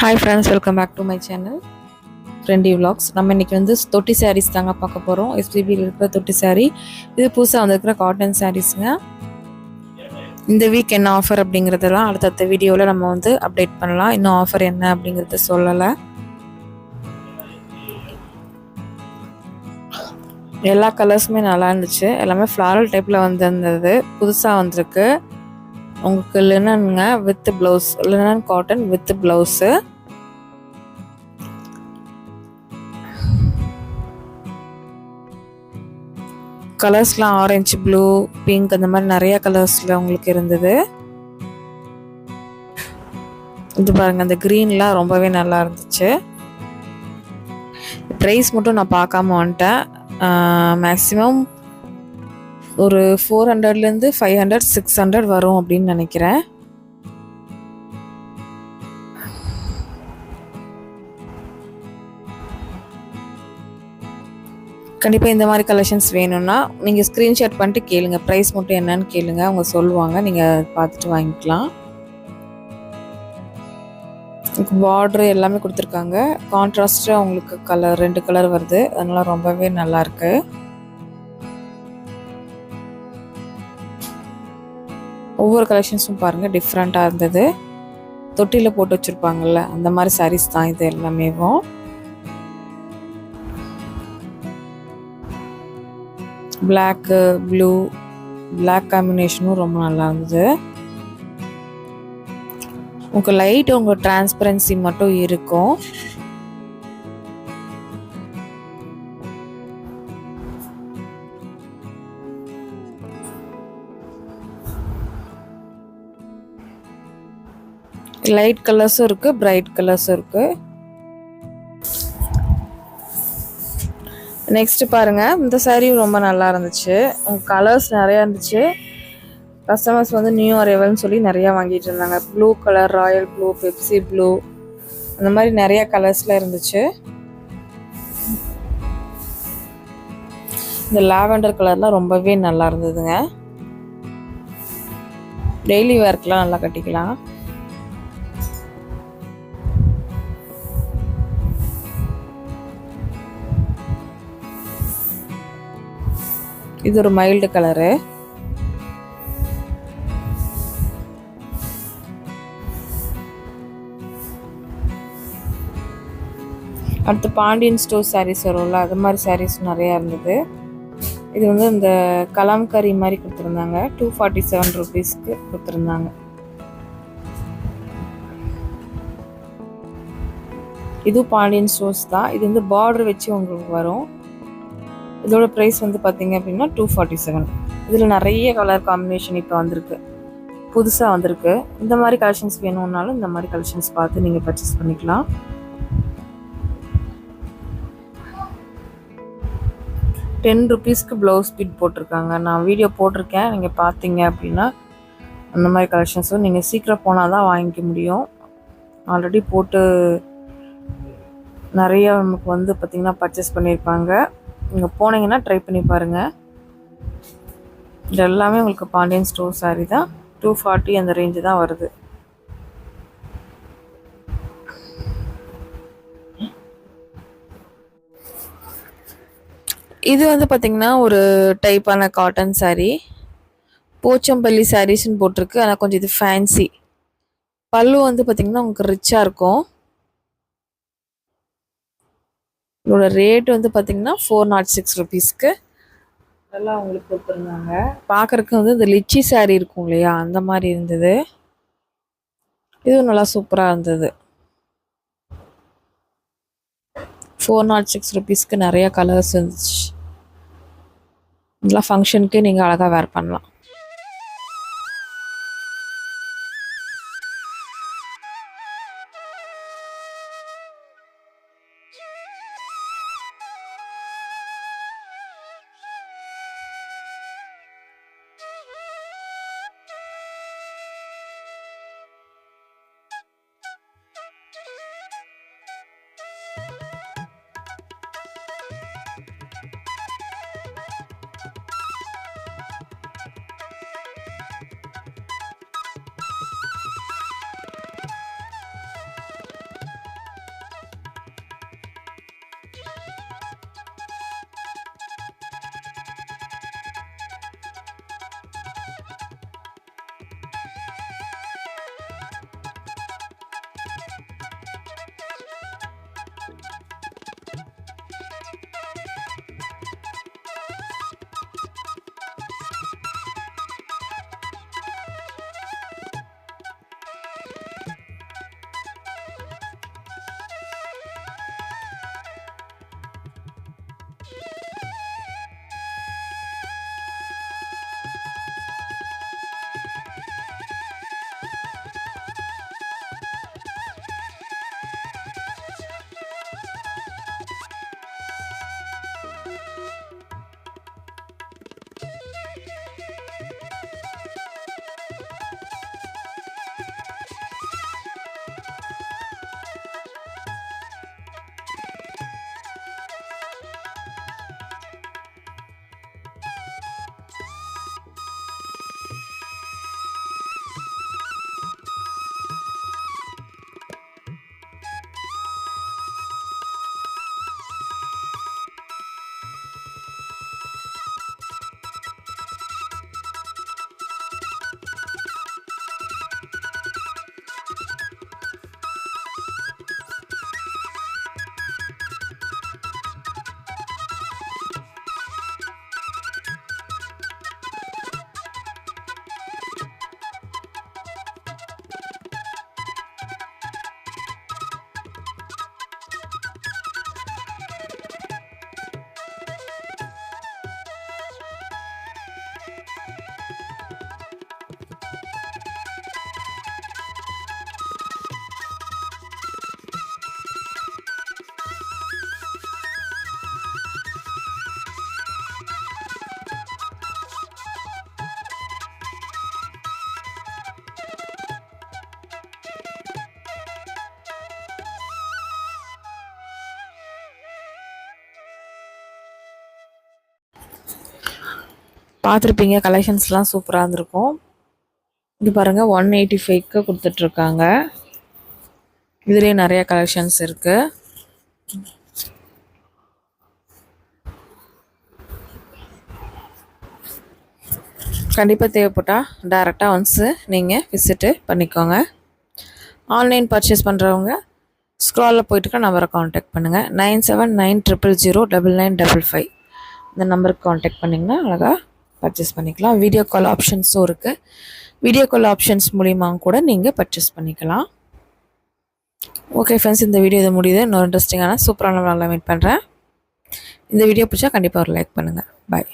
Hi friends welcome back to my channel friendy vlogs நம்ம இன்றைக்கி வந்து தொட்டி சாரீஸ் தாங்க பார்க்க போகிறோம் எஸ்பிபியில் இருக்கிற தொட்டி சாரீ இது புதுசாக வந்திருக்கிற காட்டன் சாரீஸுங்க இந்த வீக் என்ன ஆஃபர் அப்படிங்கிறதெல்லாம் அடுத்தடுத்த வீடியோவில் நம்ம வந்து அப்டேட் பண்ணலாம். இன்னும் ஆஃபர் என்ன அப்படிங்கிறத சொல்லலை. எல்லா கலர்ஸுமே நல்லா இருந்துச்சு. எல்லாமே ஃப்ளாரல் டைப்பில் வந்திருந்தது. புதுசாக வந்திருக்கு. உங்களுக்கு லினனுங்க with blouse linen cotton with blouse கலர்ஸ்லாம் ஆரஞ்சு ப்ளூ பிங்க் அந்த மாதிரி நிறைய கலர்ஸில் உங்களுக்கு இருந்தது. இது பாருங்க அந்த க்ரீன்லாம் ரொம்பவே நல்லா இருந்துச்சு. ப்ரைஸ் மட்டும் நான் பார்க்காம வந்துட்டேன். மேக்ஸிமம் ஒரு ஃபோர் ஹண்ட்ரட்லேருந்து ஃபைவ் ஹண்ட்ரட் சிக்ஸ் ஹண்ட்ரட் வரும் அப்படின்னு நினைக்கிறேன். கண்டிப்பாக இந்த மாதிரி கலெக்ஷன்ஸ் வேணும்னா நீங்கள் ஸ்க்ரீன்ஷாட் பண்ணிட்டு கேளுங்கள் ப்ரைஸ் மட்டும் என்னன்னு கேளுங்க. அவங்க சொல்லுவாங்க. நீங்கள் பார்த்துட்டு வாங்கிக்கலாம். பார்ட்ரு எல்லாமே கொடுத்துருக்காங்க. கான்ட்ராஸ்ட்டு அவங்களுக்கு கலர் ரெண்டு கலர் வருது. அதனால் ரொம்பவே நல்லாயிருக்கு ஒவ்வொரு கலெக்ஷன்ஸும் பாருங்கள் டிஃப்ரெண்ட்டாக இருந்தது. தொட்டியில் போட்டு வச்சுருப்பாங்கல்ல அந்த மாதிரி சாரீஸ் தான் இது எல்லாமேவும் பிளாக்கு ப்ளூ பிளாக் காம்பினேஷனும் ரொம்ப நல்லா இருந்தது. உங்கள் லைட் உங்கள் டிரான்ஸ்பரன்சி மட்டும் இருக்கும். லைட் கலர்ஸும் இருக்கு பிரைட் கலர்ஸும் இருக்கு. நெக்ஸ்ட் பாருங்க இந்த சாரியும் ரொம்ப நல்லா இருந்துச்சு. கலர்ஸ் நிறையா இருந்துச்சு. கஸ்டமர்ஸ் வந்து நியூ அரைவல்னு சொல்லி நிறையா வாங்கிட்டு இருந்தாங்க. Blue colour royal blue Pepsi blue அந்த மாதிரி நிறைய கலர்ஸில் இருந்துச்சு. இந்த லாவெண்டர் கலர்லாம் ரொம்பவே நல்லா இருந்ததுங்க. டெய்லி வேர்க்கெலாம் நல்லா கட்டிக்கலாம். இது ஒரு மைல்டு கலரு அடுத்து பாண்டியன் ஸ்டோர் சாரீஸ் வரும்ல அது மாதிரி சாரீஸ் நிறையா இருந்தது. இது வந்து இந்த கலாம்கரி மாதிரி கொடுத்துருந்தாங்க. டூ ஃபார்ட்டி செவன் ருபீஸ்க்கு கொடுத்துருந்தாங்க. இதுவும் பாண்டியன் ஸ்டோர்ஸ் தான். இது வந்து பார்டர் வச்சு உங்களுக்கு வரும். இதோட ப்ரைஸ் வந்து பார்த்தீங்க அப்படின்னா டூ ஃபார்ட்டி செவன் இதில் நிறைய கலர் காம்பினேஷன் இப்போ வந்திருக்கு. புதுசாக வந்திருக்கு. இந்த மாதிரி கலெக்ஷன்ஸ் வேணும்னாலும் இந்த மாதிரி கலெக்ஷன்ஸ் பார்த்து நீங்கள் பர்ச்சேஸ் பண்ணிக்கலாம். டென் ருபீஸ்க்கு ப்ளவுஸ் பீட் போட்டிருக்காங்க. நான் வீடியோ போட்டிருக்கேன். நீங்கள் பார்த்தீங்க அப்படின்னா அந்த மாதிரி கலெக்ஷன்ஸும் நீங்கள் சீக்கிரம் போனால் தான் வாங்கிக்க முடியும். ஆல்ரெடி போட்டு நிறைய நமக்கு வந்து பார்த்திங்கன்னா பர்ச்சேஸ் பண்ணியிருப்பாங்க. நீங்கள் போனீங்கன்னா ட்ரை பண்ணி பாருங்கள் இது எல்லாமே உங்களுக்கு பாண்டியன் ஸ்டோர் சாரீ தான். டூ ஃபார்ட்டி அந்த ரேஞ்சு தான் வருது. இது வந்து பார்த்திங்கன்னா ஒரு டைப்பான காட்டன் சாரீ போச்சம்பள்ளி சாரீஸ்ன்னு போட்டிருக்கு. ஆனால் கொஞ்சம் இது ஃபேன்சி பல்லு வந்து பார்த்திங்கன்னா உங்களுக்கு ரிச்சாக இருக்கும். இதோட ரேட் வந்து பார்த்தீங்கன்னா ஃபோர் நாட் சிக்ஸ் ருபீஸ்க்கு அதெல்லாம் உங்களுக்கு கொடுத்துருந்தாங்க. பார்க்குறக்கு வந்து இந்த லிச்சி சாரீ இருக்கும் இல்லையா? அந்த மாதிரி இருந்தது. இதுவும் நல்லா சூப்பராக இருந்தது. ஃபோர் நாட் சிக்ஸ் ருபீஸ்க்கு நிறைய கலர்ஸ் இருந்துச்சு. இதெல்லாம் ஃபங்க்ஷனுக்கு நீங்கள் அழகாக வேர் பண்ணலாம். பார்த்துருப்பீங்க கலெக்ஷன்ஸ்லாம் சூப்பராக இருந்திருக்கும். இது பாருங்கள் ஒன் எயிட்டி ஃபைவ்க்கு கொடுத்துட்ருக்காங்க. இதுலேயே நிறைய கலெக்ஷன்ஸ் இருக்குது கண்டிப்பாக தேவைப்பட்டால் டேரெக்டாக ஒன்ஸு நீங்கள் விசிட்டு பண்ணிக்கோங்க. ஆன்லைன் பர்ச்சேஸ் பண்ணுறவங்க ஸ்க்ராலில் போயிட்டு நம்பரை காண்டாக்ட் பண்ணுங்கள் nine seven nine triple zero double nine double five இந்த நம்பருக்கு காண்டாக்ட் பண்ணிங்கன்னா அழகாக பர்ச்சேஸ் பண்ணிக்கலாம். வீடியோ கால் ஆப்ஷன்ஸும் இருக்குது வீடியோ கால் ஆப்ஷன்ஸ் மூலிமா கூட நீங்கள் பர்ச்சேஸ் பண்ணிக்கலாம். ஓகே ஃப்ரெண்ட்ஸ் இந்த வீடியோ இது முடியுது. இன்னொரு இன்ட்ரெஸ்டிங்கான சூப்பரான நல்லா மீட் பண்ணுறேன் இந்த வீடியோ பிடிச்சா கண்டிப்பாக ஒரு லைக் பண்ணுங்கள் பாய்